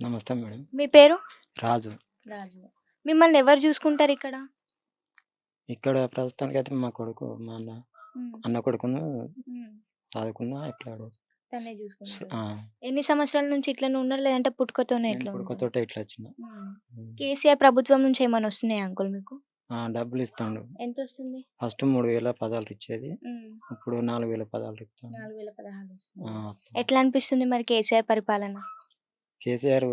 వస్తాం మేడం. మీ పేరు? రాజు. రాజు. మిమ్మల్ని ఎవరు చూసుకుంటారు ఇక్కడ? ఇక్కడ ప్రస్తుతానికి అయితే మా కొడుకు మా అన్న. అన్న కొడుకును చదువుకున్నా ఇట్లా అడుగుతా. తనే చూసుకుంటారు ఎన్ని సంవత్సరాల నుంచి ఇట్లనే ఉన్నారు? లేదంటే పుట్టుకతోనే ఇట్లా? కొడుకుతోటే ఇట్లా వచ్చిన. కేసీఆర్ ప్రభుత్వం నుంచి ఏమైనా వస్తున్నాయి అంకుల్ మీకు? డబ్బులు ఇస్తాడు. ఎంత వస్తుంది? ఫస్ట్ మూడు వేల పదాలు ఇచ్చేది. ఇప్పుడు నాలుగు వేల పదాలు ఇస్తాను ఎట్లా అనిపిస్తుంది మరి కేసీఆర్ పరిపాలన? కేసీఆర్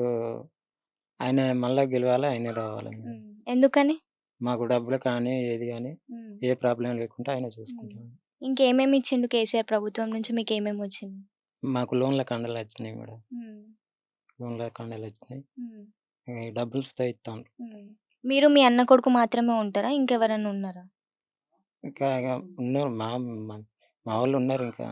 ఆయన మళ్ళా గెలవాలి ఆయనే రావాలి. ఉమ్. ఎందుకని మాకు డబ్బులు కానీ ఏది కానీ ఉమ్. ఏ ప్రాబ్లం లేకుండా ఆయన చూసుకుంటాడు ఇంకేమేమి ఇచ్చిండు కేసీఆర్ ప్రభుత్వం నుంచి మీకు ఏమేమి వచ్చింది మాకు లోన్ల కండలు వచ్చినాయి మేడం ఉమ్. లోన్ల కండలు వచ్చినాయి ఉమ్. ఈ డబ్బులు సుతా ఇస్తాను ఉమ్. మీరు మీ అన్న కొడుకు మాత్రమే ఉంటారా ఇంకెవరైనా ఉన్నారా ఇంకా ఇక ఉన్నారు మా మా- మా వాళ్ళు ఉన్నారు ఇంకా.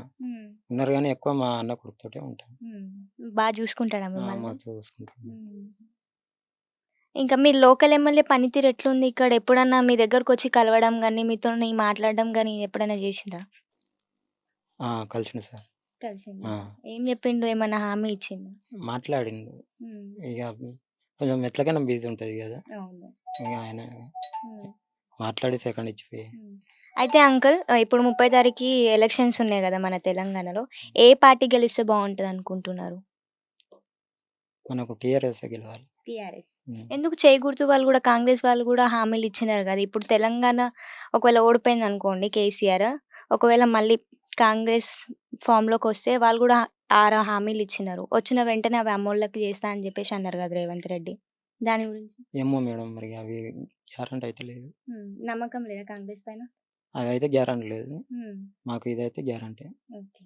ఉన్నారు కానీ ఎక్కువ మా అన్న కొడుకుతోటే ఉమ్. బాగా చూసుకుంటాడా ఆ, మిమ్మల్ని? మా చూసుకుంటాను ఉమ్. ఇంకా మీ లోకల్ ఎమ్మెల్యే పనితీరు ఎట్లుంది? ఇక్కడ ఎప్పుడన్నా మీ దగ్గరకు వచ్చి కలవడం కానీ మీతో మాట్లాడడం కానీ ఎప్పుడైనా చేసిండ్రా? ఆ, సార్. కలిసిండు? ఆ, ఏం చెప్పిండు? ఏమన్నా హామీ ఇచ్చిండు? మాట్లాడిండు. ఇక కొంచెం ఎట్లకైనా బిజీ ఉంటుంది కదా. అవును. ఇక ఆయన. మాట్లాడి సెకండ్ ఇచ్చిపోయి. ఉమ్. అయితే అంకుల్ ఇప్పుడు ముప్పై తారీఖు ఎలక్షన్స్ ఉన్నాయి కదా మన తెలంగాణలో. ఏ పార్టీ గెలిస్తే బాగుంటది అనుకుంటున్నారు మనకు టీఆర్ఎస్ గెలవాలి. టిఆర్ఎస్. ఎందుకు చేయకూడదు వాళ్ళు కూడా కాంగ్రెస్ వాళ్ళు కూడా హామీలు ఇచ్చినారు కదా. ఇప్పుడు తెలంగాణ ఒకవేళ ఓడిపోయింది అనుకోండి కేసీఆర్ ఒకవేళ మళ్ళీ కాంగ్రెస్ ఫామ్లోకి వస్తే వాళ్ళు కూడా ఆరు హామీలు ఇచ్చినారు. వచ్చిన వెంటనే అవి అమ్మోళ్ళకి చేస్తా అని చెప్పేసి అన్నారు కదా రేవంత్ రెడ్డి. దాని గురించి? ఏమో మేడం మరి అవి గ్యారంటీ అయితే లేదు. నమ్మకం లేదా కాంగ్రెస్ పైన? అవి అయితే గ్యారంటీ లేదు. మాకు ఇదైతే గ్యారంటీ. ఓకే.